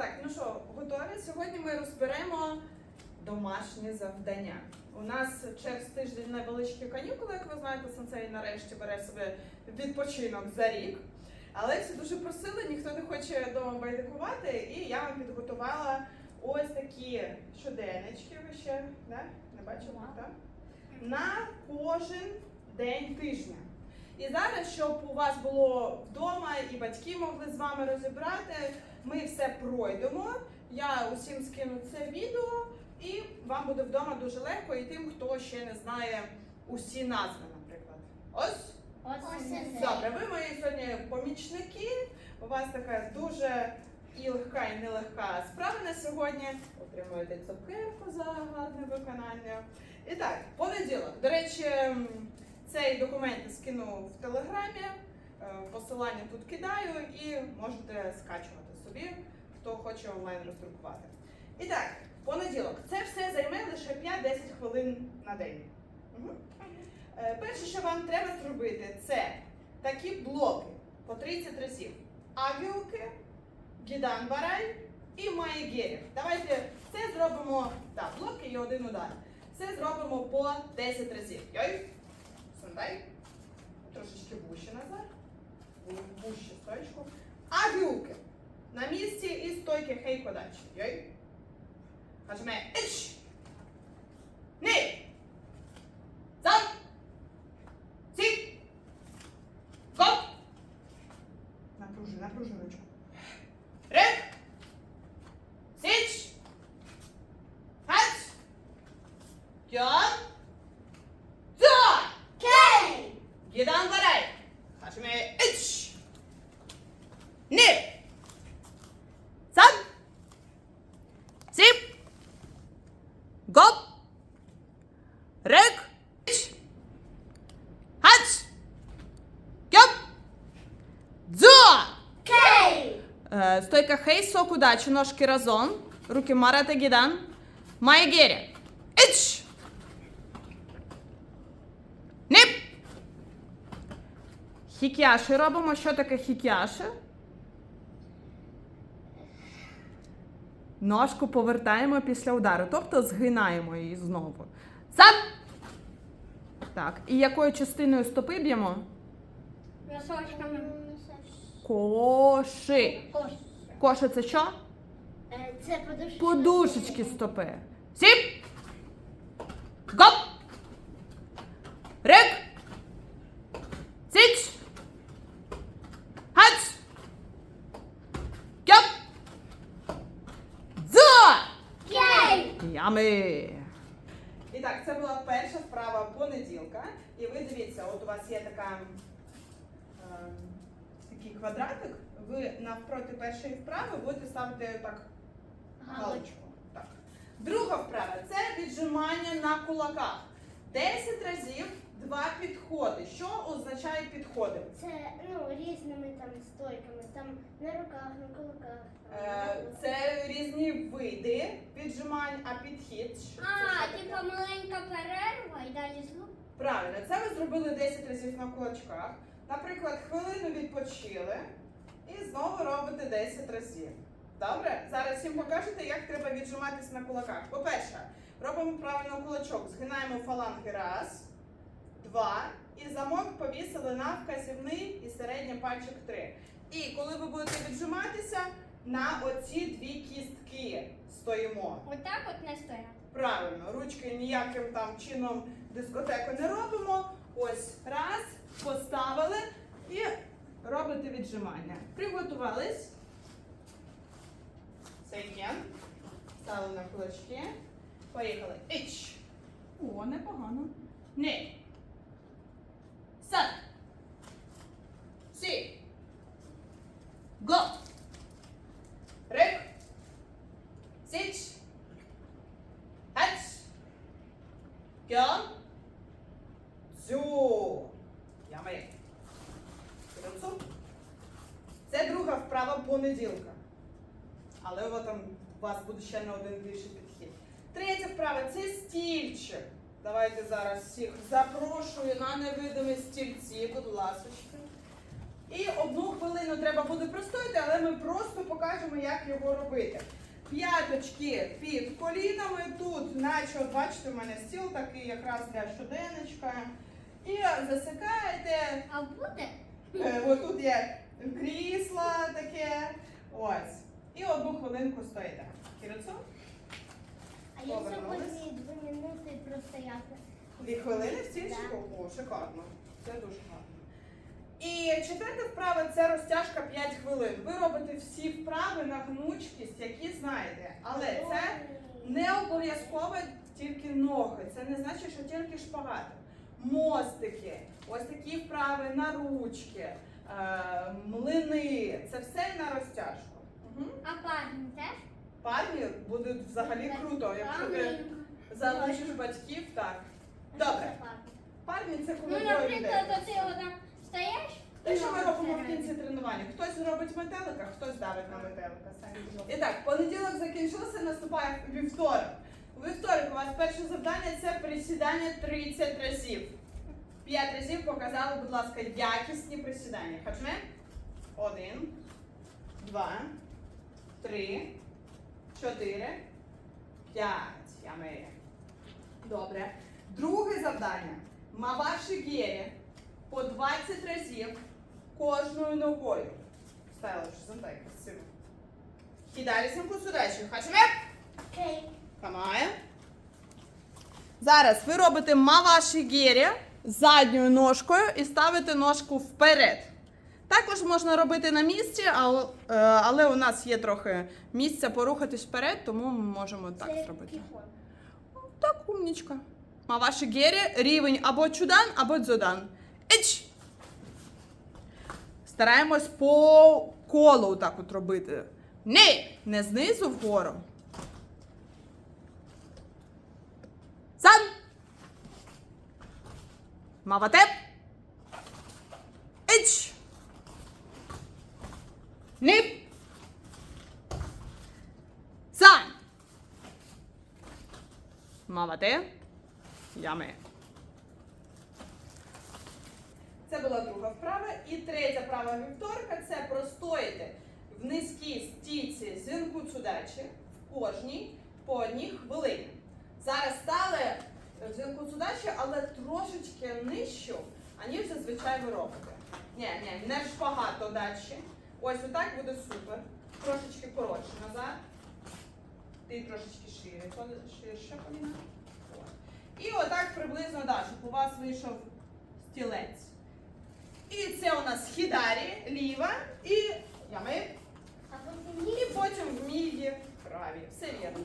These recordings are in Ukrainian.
так, ну що, готові? Сьогодні ми розберемо домашнє завдання. У нас через тиждень невеличкі канікули, як ви знаєте, сенсей нарешті бере себе відпочинок за рік. Але всі дуже просили, ніхто не хоче вдома байдикувати, і я вам підготувала ось такі щоденнички. Ви ще да? не бачили, так? На кожен день тижня. І зараз, щоб у вас було вдома і батьки могли з вами розібрати, ми все пройдемо. Я усім скину це відео, і вам буде вдома дуже легко, і тим, хто ще не знає усі назви, наприклад. Ось. Ось Добре, ви мої сьогодні помічники. У вас така дуже і легка, і нелегка справа на сьогодні. Отримуєте цукерку за гарне виконання. І так, понеділок. До речі, цей документ я скину в телеграмі. Е, Посилання тут кидаю і можете скачувати собі, хто хоче онлайн роздрукувати. І так, понеділок. Це все займе лише 5-10 хвилин на день. Е, Перше, що вам треба зробити, це такі блоки по 30 разів. Агілки, гідан барай і маєгерів. Давайте це зробимо, так, блоки і один удар. Це зробимо по 10 разів. Йой, сундай. Трошечки вуще назад. Ву- Вуще стоечку. Агілки. На місці і стойки хейкодачі. Йой. Кажемо іч. Ні. Зам. Сі! Гоп! Напружуй, напружуй ручку. Рек! Січ! Хач! Кьон! Зо! Кей! Гідан барай! Хашме іч! Ні! Сан! Сіп! Гоп! Рек! Іч! Хач! Кьоп! Дзо! Кей! Е, Стойка хей, сок удачі, ножки разом. Руки марата гідан. Майгері. Іч! Нип! Хікяші робимо. Що таке хікяші? Ножку повертаємо після удару, тобто згинаємо її знову. Сам! Так, і якою частиною стопи б'ємо? Носочками. Коши. Кош. Коша це що? Е, Це подушечки. Подушечки стопи. Сіп. Гоп. Рик. Січ. Хач. Кьоп. Дзо. Кей! Ями. І так, це була перша вправа понеділка. І ви дивіться, от у вас є така, е, такий квадратик. Ви навпроти першої вправи будете ставити так галочку. Так. Друга вправа це віджимання на кулаках. 10 разів два підходи. Що означає підходи? Це ну, різними там стойками, там на руках, на кулаках. там, Е, Це різні види віджимань, а підхід. що- це А, що типу маленька перерва і далі звук. Правильно, це ви зробили 10 разів на кулачках. Наприклад, хвилину відпочили і знову робите 10 разів. Добре? Зараз всім покажете, як треба віджиматись на кулаках. По-перше, робимо правильно кулачок. Згинаємо фаланги раз, два. І замок повісили на вказівний і середній пальчик три. І коли ви будете віджиматися, на оці дві кістки стоїмо. Отак от не стояти. Правильно, ручки ніяким там чином дискотеку не робимо. Ось раз, поставили і робите віджимання. Приготувались. Сейкен. Стали на кулачки. Поїхали. Іч. О, непогано. Ні. Сад. Сі. Го. Рик. Січ. Хач. Кьон. Дзю. Ями. Кирилцу. Це друга вправа понеділка. Але от там у вас буде ще на один більший підхід. Третя вправа це стільчик. Давайте зараз всіх запрошую на невидимі стільці, будь ласка. І одну хвилину треба буде простояти, але ми просто покажемо, як його робити. П'яточки під колінами. Тут, наче, от бачите, у мене стіл такий якраз для щоденничка. І засикаєте. А буде? Е, Отут є крісло таке. Ось. І одну хвилинку стоїте. Кіроцу? А я Повернулись. сьогодні дві минути простояти. Дві хвилини в стільчику? О, шикарно. Це дуже гарно. І четверта вправа це розтяжка 5 хвилин. Ви робите всі вправи на гнучкість, які знаєте. Але це не обов'язково тільки ноги. Це не значить, що тільки шпагати. Мостики, ось такі вправи на ручки, е, млини. Це все на розтяжку. Угу. А парні теж? Парні будуть взагалі круто, якщо ти залишиш батьків, так. Добре. Парні це коли Ну, двоє наприклад, людей. оце отам стоїш? Те, що ми робимо в кінці тренування. Хтось робить метелика, хтось давить на метелика. І так, понеділок закінчився, наступає вівторок. У вівторок у вас перше завдання це присідання 30 разів. 5 разів показали, будь ласка, якісні присідання. Хочемо? Один, два, три, чотири, п'ять. Я Ями. Добре. Друге завдання. Маваші гірі по 20 разів кожною ногою. Ставила що зонтай красиво. Кидали сімку судачі. Хочемо? Окей. Камає. Зараз ви робите маваші гірі задньою ножкою і ставите ножку вперед. Також можна робити на місці, але, е, але у нас є трохи місця порухатись вперед, тому ми можемо так зробити. Так, умнічка. Маваші гері рівень або чудан, або дзодан. Іч! Стараємось по колу так от робити. Ні! Не знизу вгору. Сан! Мавате! Іч! Нип! Сан! Мавате. Ями. Це була друга вправа. І третя вправа вівторка це простоїти в низькій стійці зінку цудачі в кожній по одній хвилині. Зараз стали в зінку цудачі, але трошечки нижчу, аніж зазвичай ви робите. Ні, ні, не в шпагат до дачі. Ось отак буде супер. Трошечки коротше назад. Ти трошечки шире, ширше коліна. І отак приблизно да, щоб у вас вийшов стілець. І це у нас хідарі, ліва і ями. І потім в міді праві. Все вірно.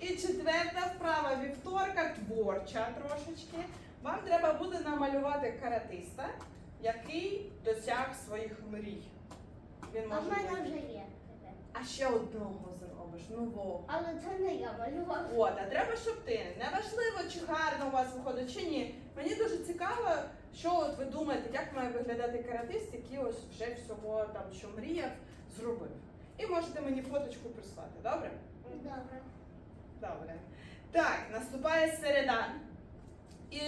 І четверта вправа вівторка, творча трошечки. Вам треба буде намалювати каратиста, який досяг своїх мрій. Він А в мене вже є. А ще одного зробиш, нового. Але це не я малювала. От, а треба, щоб ти. Неважливо, чи гарно у вас виходить, чи ні. Мені дуже цікаво, що от ви думаєте, як має виглядати каратист, який ось вже всього там, що мріяв, зробив. І можете мені фоточку прислати, добре? Добре. Добре. Так, наступає середа. І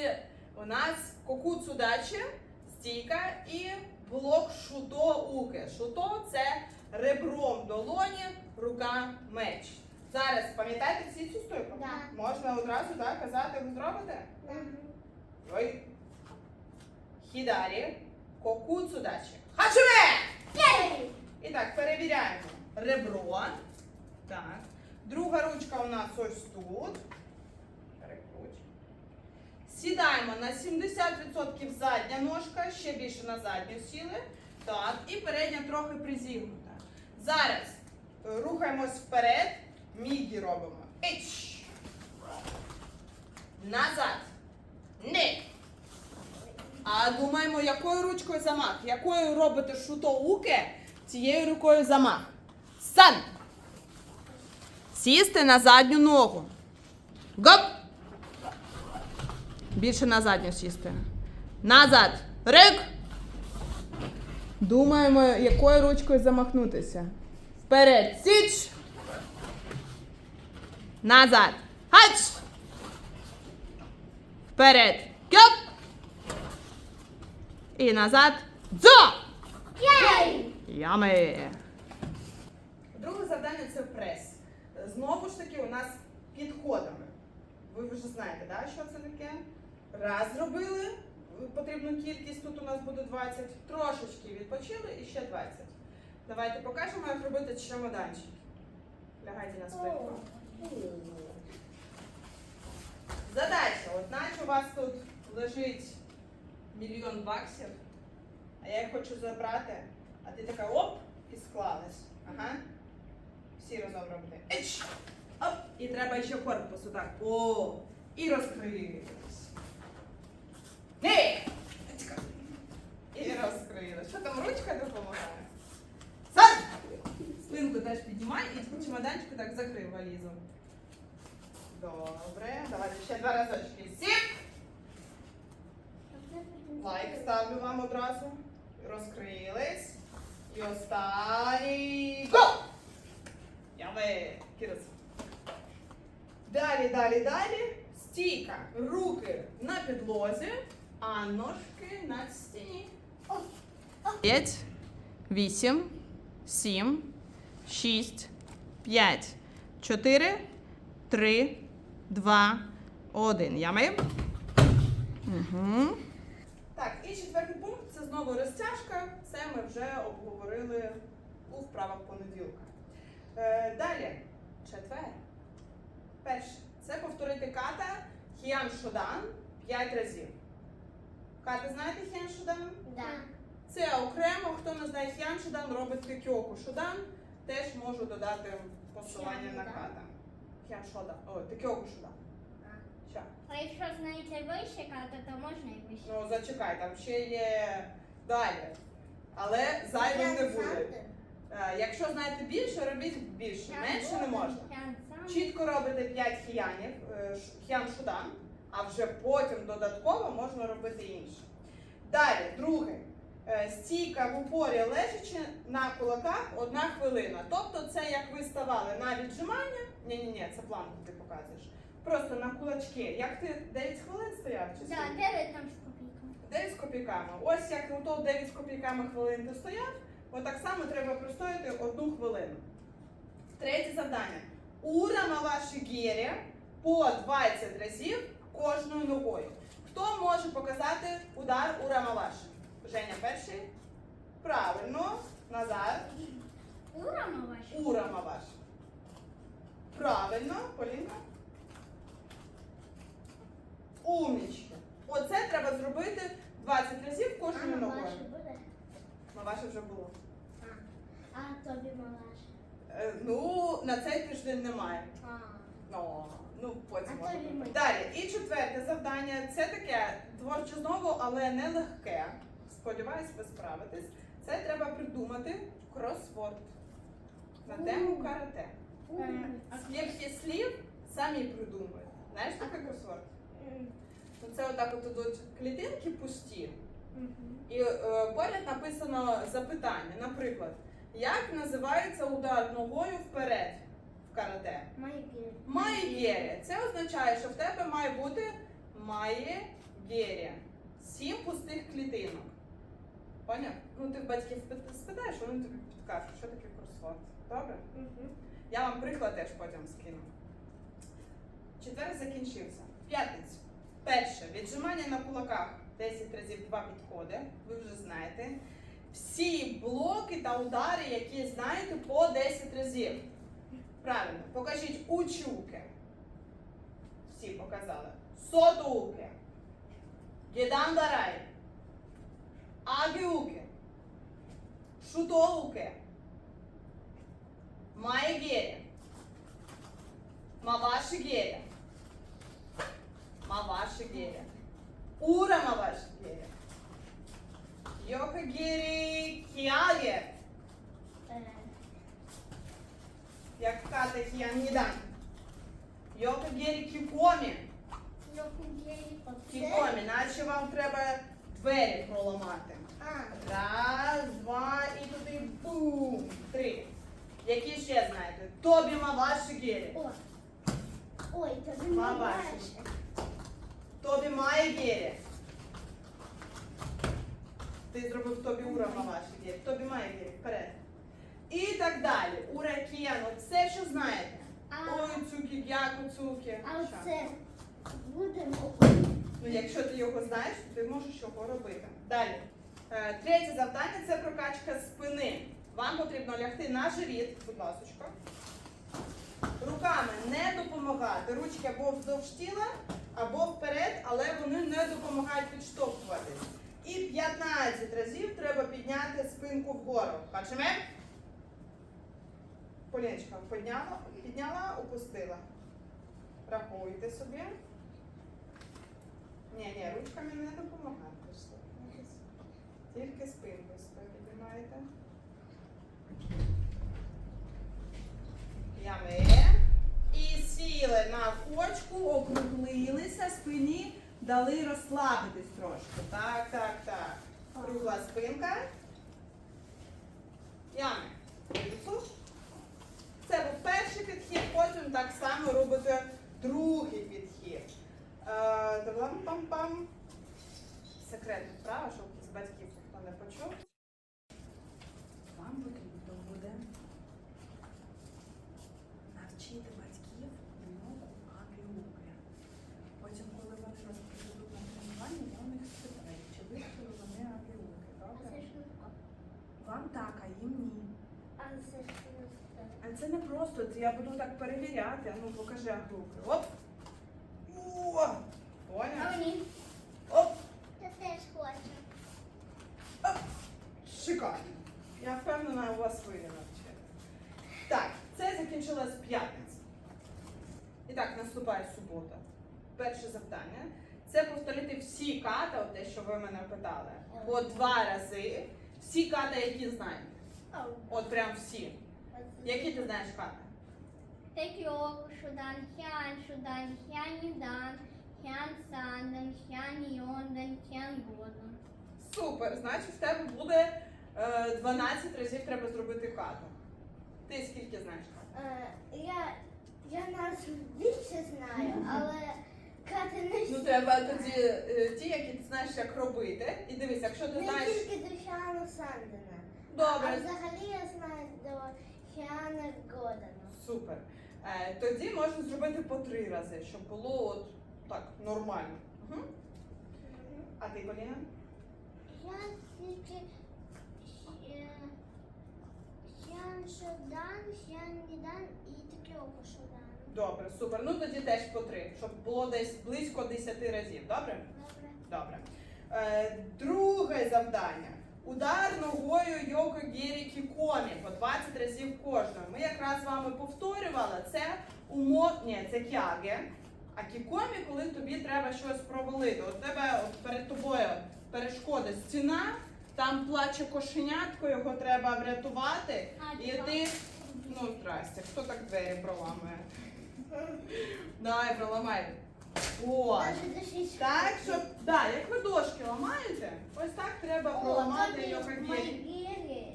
у нас кокуцу дачі, стійка і блок шуто уки. Шуто це ребром долоні, рука меч. Зараз пам'ятаєте всі цю стойку? Да. Можна одразу так, казати, ви зробите? Мгм. Ой. Хідарі, кокуцу дачі. Хачуме! І так, перевіряємо. Ребро. Так. Друга ручка у нас ось тут. Перекруть. Сідаємо на 70% задня ножка, ще більше на задню сіли. Так, і передня трохи призігнута. Зараз рухаємось вперед, міді робимо. Іч. Назад. Не. А думаємо, якою ручкою замах? Якою робите шутоуке, цією рукою замах. Сан. Сісти на задню ногу. Гоп. Більше на задню сісти. Назад. Рик. Думаємо, якою ручкою замахнутися. Вперед. Січ. Назад. Хач. Вперед. Гоп. І назад. Дза! Єй! Ями! Друге завдання це прес. Знову ж таки, у нас підходами. Ви вже знаєте, да, що це таке? Раз зробили потрібну кількість, тут у нас буде 20. Трошечки відпочили і ще 20. Давайте покажемо, як робити чемоданчик. Лягайте на спинку. Задача. От наче у вас тут лежить мільйон баксів, а я їх хочу забрати, а ти така оп і склалась. Ага. Всі разом робите. Еч! Оп! І треба ще корпус отак. О! І розкрились. Ні! І розкрились. Що там ручка допомагає? Сад! Спинку теж піднімай і чемоданчик так закрив валізу. Добре, давайте ще два разочки. Сіп! Лайк ставлю вам одразу. Розкрились. І останній. Го! Я ви. Кірос. Далі, далі, далі. Стійка. Руки на підлозі, а ножки на стіні. П'ять, вісім, сім, шість, п'ять, чотири, три, два, один. Ями. Угу. Так, і четвертий пункт це знову розтяжка. Це ми вже обговорили у вправах понеділка. Е, далі, четвер. Перше, це повторити ката Хіан Шодан 5 разів. Ката, знаєте Хіан Шодан? Да. Це окремо, хто не знає Хіан Шодан, робить Текьоку Шодан. Теж можу додати посилання на ката. Хіан Шодан. О, Текьоку Шодан. Ща. А якщо знаєте вище карта, то можна і вище. Ну, зачекай, там ще є далі. Але зайвим не буде. Е, Якщо знаєте більше, робіть більше. Менше не можна. Чітко робите 5 хіянів, е, хіян шудан, а вже потім додатково можна робити інше. Далі, друге. Е, Стійка в упорі лежачи на кулаках одна хвилина. Тобто це як ви ставали на віджимання. Ні, ні, ні, це планку ти показуєш. Просто на кулачки. Як ти 9 хвилин стояв? Чи Да, скільки? 9 там з копійками. 9 з копійками. Ось як ото 9 з копійками хвилин ти стояв, отак само треба простояти одну хвилину. Третє завдання. Ура на вашій гірі по 20 разів кожною ногою. Хто може показати удар ура Маваші? Женя перший. Правильно. Назад. Урама ваша? Ура Маваш. Правильно, Полінка. Умнічки. Оце треба зробити 20 разів А кожною ногою. Маваше вже було. А тобі мамаша. Е, ну, на цей тиждень немає. А. Ну, ну потім може бути. Далі. І четверте завдання. Це таке творче знову, але не легке. Сподіваюсь, ви справитесь. Це треба придумати кросворд на тему карате. Скільки слів самі придумують. Знаєш таке кросворд? М, Ну, Це отак от ідуть клітинки пусті, і е, поряд написано запитання. Наприклад, як називається удар ногою вперед в карате? Маєгері. Це означає, що в тебе має бути має маєгері. Сім пустих клітинок. Поняв? Ну ти в батьків спитаєш, вони тобі підкажуть, що таке кросворд. Добре? Мгм. Я вам приклад теж потім скину. Четвер закінчився. П'ятниця. Перше. Віджимання на кулаках 10 разів два підходи. Ви вже знаєте. Всі блоки та удари, які знаєте, по 10 разів. Правильно. Покажіть учуки. Всі показали. Содуки. Гедандарай. Агіуки. Шутоуки. Маєгері. Мавашигері. Мавашигері. Ура Мавашигері. Йокагері Кіаге. Як ката Хіанідан. Йокагері Кікомі. Кікомі, наче вам треба двері проламати. Раз, два і туди бум. Три. Які ще знаєте? Тобі Мавашигері. о. Ой, тобі Мамаша. мамаша. Тобі Маєгері. Ти зробив тобі ура ваші гірі. Тобі має гірі. Вперед. І так далі. Уракен. От все, що знаєте. Ой, цуки, дяку, цуки. а Що? оце будемо. Ну, якщо ти його знаєш, то ти можеш його робити. Далі. Е, Третє завдання це прокачка спини. Вам потрібно лягти на живіт, будь ласка. Руками не допомагати. Ручки або вздовж тіла, або вперед, але вони не допомагають підштовхуватись. І 15 разів треба підняти спинку вгору. Бачимо? Поліночка підняла, підняла, опустила. Рахуйте собі. Ні, ні, ручками не штовхнутись. Тільки спинкою себе піднімаєте. Ями. І сіли на кочку, округлилися, спині дали розслабитись трошки. Так, так, так. Кругла спинка. Ями. Висуш. Це був перший підхід, потім так само робите другий підхід. Е. Секретна вправа, щоб з батьків ніхто не почув. Вам потрібно буде навчити батьків мову аглюки. Потім, коли вони вас прийдуть на тренування, я у них спитаю, чи вивчили вони аглюки, А добре? це що? Вам так, а їм ні. А це що? А це не просто, це я буду так перевіряти. А ну покажи аглюки. Оп! О! Поняв? А мені? Оп! Я теж хочу. Шикарно. Я впевнена, у вас вийде навчити. Так, це закінчилась п'ятниця. І так, наступає субота. Перше завдання це повторити всі ката, те, що ви мене питали, по два рази. Всі ката, які знаєте. От прям всі. Які ти знаєш ката? Текьок, шудан, хян, шудан, хянідан, хян сандан, хян йондан, хян годан. Супер! Значить, в тебе буде е, 12 разів треба зробити кату. Ти скільки знаєш? Е, Я, я нас більше знаю, але кати не Ну, треба тоді е, ті, які ти знаєш, як робити. І дивись, якщо ти Не знаєш. тільки до Хіану Сандена. А Добре, взагалі я знаю до Хіана Годана. супер. Е, тоді можна зробити по три рази, щоб було от так нормально. Угу. А ти, Поліна? Я тільки е, Шодан, Хіан Нідан і Текьоку Шодан. Добре, супер. Ну тоді теж по три, щоб було десь близько 10 разів. Добре? Добре. Добре. Е, друге завдання. Удар ногою йоко геріки комі по 20 разів кожного. Ми якраз з вами повторювали це умов... Ні, це кяге. А кікомі, коли тобі треба щось провалити. От тебе от перед тобою перешкода стіна, там плаче кошенятко, його треба врятувати. І ти. Ну, здрасте, хто так двері проламує? Давай, проламай. О! Даже. Так, щоб, да, як ви дошки ламаєте, ось так треба проламати тобі йока гелі.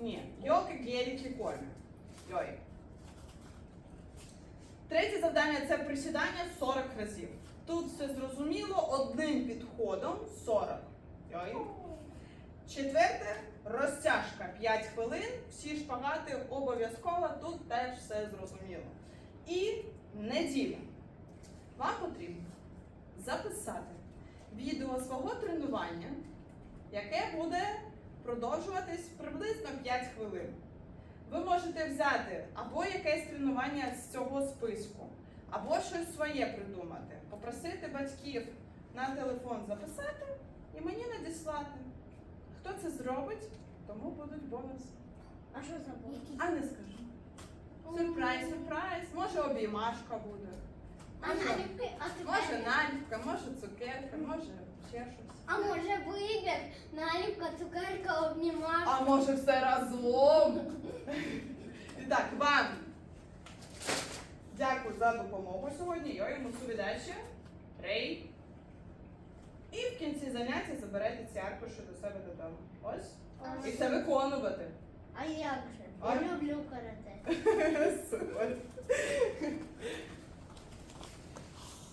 Ні, йока гелі кікомі. Йой. Третє завдання це присідання 40 разів. Тут все зрозуміло одним підходом 40. Йой. Четверте розтяжка 5 хвилин. Всі шпагати обов'язково, тут теж все зрозуміло. І неділя. Вам потрібно записати відео свого тренування, яке буде продовжуватись приблизно 5 хвилин. Ви можете взяти або якесь тренування з цього списку, або щось своє придумати, попросити батьків на телефон записати і мені надіслати. Хто це зробить, тому будуть бонуси. А що забув? А не скажу. Сюрприз, сюрприз. Може обіймашка буде. А наліпки, а Може наліпка, може цукерка, може ще щось. А може вибір? Наліпка, цукерка, обнімашка. А може все разом? І так, вам дякую за допомогу сьогодні. Я йому сувідачі. Рей. І в кінці заняття заберете ці аркуші до себе додому. Ось. І це виконувати. А як же? Я люблю карате. Супер.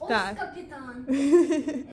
Ось Так. капітан.